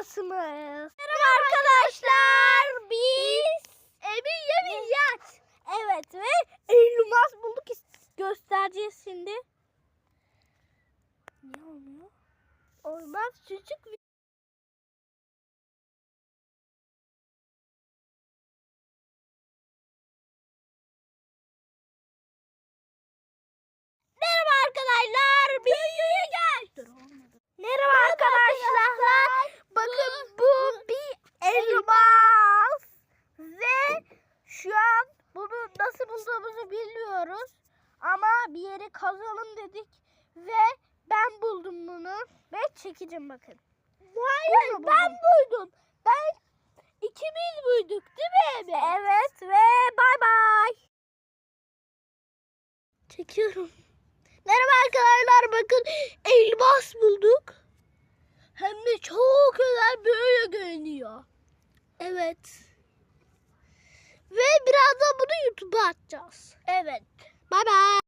şansımız. Merhaba arkadaşlar. Biz Emin Yemin Yat. Evet ve elmas bulduk. Göstereceğiz şimdi. Ne oluyor? Olmaz çocuk Merhaba arkadaşlar. Videoya gel. Dur olmadı. Merhaba arkadaşlar. Bakın bu bir elmas. Ve şu an bunu nasıl bulduğumuzu bilmiyoruz. Ama bir yere kazalım dedik. Ve ben buldum bunu. Ve çekeceğim bakın. Hayır ben buldum. Ben ikimiz bulduk değil mi? Evet ve bay bay. Çekiyorum. Merhaba arkadaşlar bakın elmas bulduk. Hem de çok güzel böyle görünüyor. Evet. Atacağız. Evet. Bay bay.